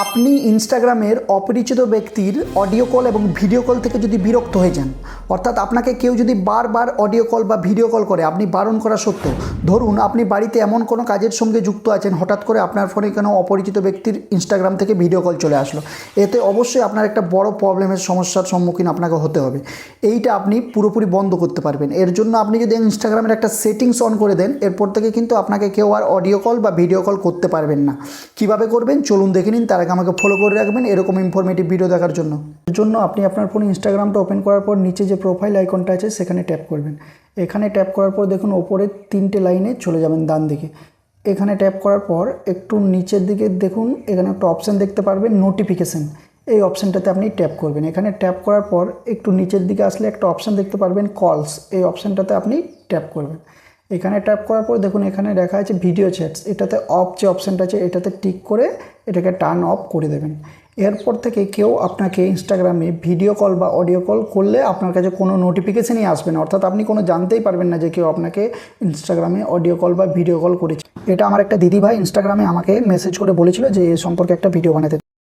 আপনি ইনস্টাগ্রামের অপরিচিত ব্যক্তির অডিও কল এবং ভিডিও কল থেকে যদি বিরক্ত হয়ে যান, অর্থাৎ আপনাকে কেউ যদি বারবার অডিও কল বা ভিডিও কল করে, আপনি বারণ করা সত্ত্বেও, ধরুন আপনি বাড়িতে এমন কোনো কাজের সঙ্গে যুক্ত আছেন, হঠাৎ করে আপনার ফোনে কেন অপরিচিত ব্যক্তির ইনস্টাগ্রাম থেকে ভিডিও কল চলে আসলো, এতে অবশ্যই আপনার একটা বড় প্রবলেমের সমস্যার সম্মুখীন আপনাকে হতে হবে। এইটা আপনি পুরোপুরি বন্ধ করতে পারবেন। এর জন্য আপনি যদি ইনস্টাগ্রামের একটা সেটিংস অন করে দেন, এরপর থেকে কিন্তু আপনাকে কেউ আর অডিও কল বা ভিডিও কল করতে পারবেন না। কীভাবে করবেন? চলুন দেখে নিন, তার আগে আমাকে ফলো করে রাখবেন এরকম ইনফরমেটিভ ভিডিও দেখার জন্য। এর জন্য আপনি আপনার ফোনে ইনস্টাগ্রামটা ওপেন করার পর নিচে যে প্রোফাইল আইকনটা আছে সেখানে ট্যাপ করবেন। এখানে ট্যাপ করার পর দেখুন ওপরে তিনটে লাইনে চলে যাবেন ডান দিকে। এখানে ট্যাপ করার পর একটু নিচের দিকে দেখুন এখানে একটা অপশান দেখতে পারবেন নোটিফিকেশান এই অপশানটাতে আপনি ট্যাপ করবেন। এখানে ট্যাপ করার পর একটু নিচের দিকে আসলে একটা অপশান দেখতে পারবেন কলস এই অপশানটাতে আপনি ট্যাপ করবেন। এখানে ট্যাপ করার পর দেখুন এখানে দেখা আছে ভিডিও চ্যাটস এটাতে অফ যে অপশানটা আছে, এটাতে টিক করে এটাকে টার্ন অফ করে দেবেন। এরপর থেকে কেউ আপনাকে ইনস্টাগ্রামে ভিডিও কল বা অডিও কল করলে আপনার কাছে কোনো নোটিফিকেশানই আসবে না। অর্থাৎ আপনি কোনো জানতেই পারবেন না যে কেউ আপনাকে ইনস্টাগ্রামে অডিও কল বা ভিডিও কল করেছে। এটা আমার একটা দিদিভাই ইনস্টাগ্রামে আমাকে মেসেজ করে বলেছিল যে এ সম্পর্কে একটা ভিডিও বানাতে